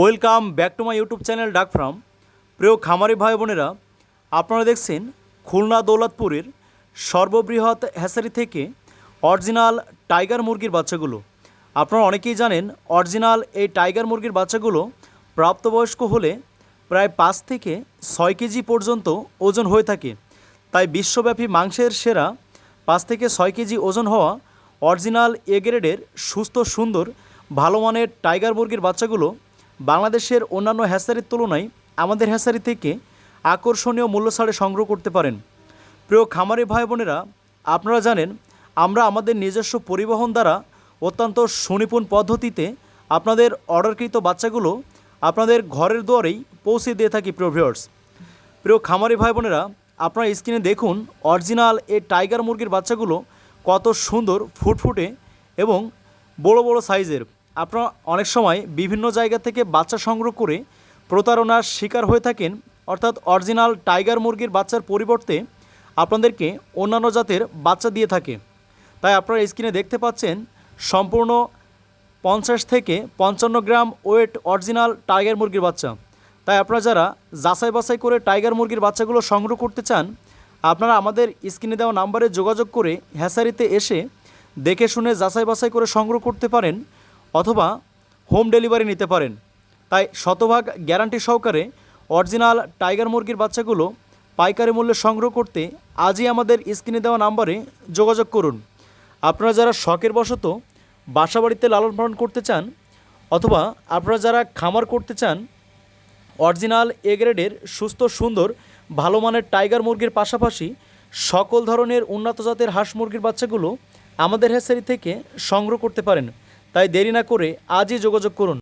Welcome back to my YouTube channel duck farm. প্রিয় খামারি ভাই বোনেরা, আপনারা দেখছেন খুলনা দৌলতপুরের সর্ববৃহৎ হ্যাসারি থেকে অরিজিনাল টাইগার মুরগির বাচ্চাগুলো। আপনারা অনেকেই জানেন, অরিজিনাল এই টাইগার মুরগির বাচ্চাগুলো প্রাপ্তবয়স্ক হলে প্রায় পাঁচ থেকে ছয় কেজি পর্যন্ত ওজন হয়ে থাকে। তাই বিশ্বব্যাপী মাংসের সেরা পাঁচ থেকে ছয় কেজি ওজন হওয়া অরিজিনাল এ গ্রেডের সুস্থ, সুন্দর, ভালো মানের টাইগার মুরগির বাচ্চাগুলো বাংলাদেশের অন্যান্য হ্যাসারির তুলনায় আমাদের হ্যাসারি থেকে আকর্ষণীয় মূল্য ছাড়ে সংগ্রহ করতে পারেন। প্রিয় খামারি ভাই বোনেরা, আপনারা জানেন, আমরা আমাদের নিজস্ব পরিবহন দ্বারা অত্যন্ত সুনিপুণ পদ্ধতিতে আপনাদের অর্ডারকৃত বাচ্চাগুলো আপনাদের ঘরের দুয়ারেই পৌঁছে দিয়ে থাকি, প্রিয় প্রিয় খামারি ভাই বোনেরা, আপনারা স্ক্রিনে দেখুন অরিজিনাল এই টাইগার মুরগির বাচ্চাগুলো কত সুন্দর ফুটফুটে এবং বড় বড় সাইজের। আপনারা অনেক সময় বিভিন্ন জায়গা থেকে বাচ্চা সংগ্রহ করে প্রতারণার শিকার হয়ে থাকেন। অর্থাৎ অরিজিনাল টাইগার মুরগির বাচ্চার পরিবর্তে আপনাদেরকে অন্যান্য জাতের বাচ্চা দিয়ে থাকে। তাই আপনারা স্ক্রিনে দেখতে পাচ্ছেন, সম্পূর্ণ পঞ্চাশ থেকে পঞ্চান্ন গ্রাম ওয়েট অরিজিনাল টাইগার মুরগির বাচ্চা। তাই আপনারা যারা যাচাই বাছাই করে টাইগার মুরগির বাচ্চাগুলো সংগ্রহ করতে চান, আপনারা আমাদের স্ক্রিনে দেওয়া নাম্বারে যোগাযোগ করে হ্যাসারিতে এসে দেখে শুনে যাচাই বাছাই করে সংগ্রহ করতে পারেন। অথবা হোম ডেলিভারি নিতে পারেন। তাই শতভাগ গ্যারান্টি সহকারে অরিজিনাল টাইগার মুরগির বাচ্চাগুলো পাইকারি মূল্যে সংগ্রহ করতে আজই আমাদের স্ক্রিনে দেওয়া নাম্বারে যোগাযোগ করুন। আপনারা যারা শখের বশত বাসা বাড়িতে লালন পালন করতে চান অথবা আপনারা যারা খামার করতে চান, অরিজিনাল এ গ্রেডের সুস্থ, সুন্দর, ভালো মানের টাইগার মুরগির পাশাপাশি সকল ধরনের উন্নত জাতের হাঁস মুরগির বাচ্চাগুলো আমাদের হ্যাসারি থেকে সংগ্রহ করতে পারেন। তাই দেরি না করে আজই যোগাযোগ করুন।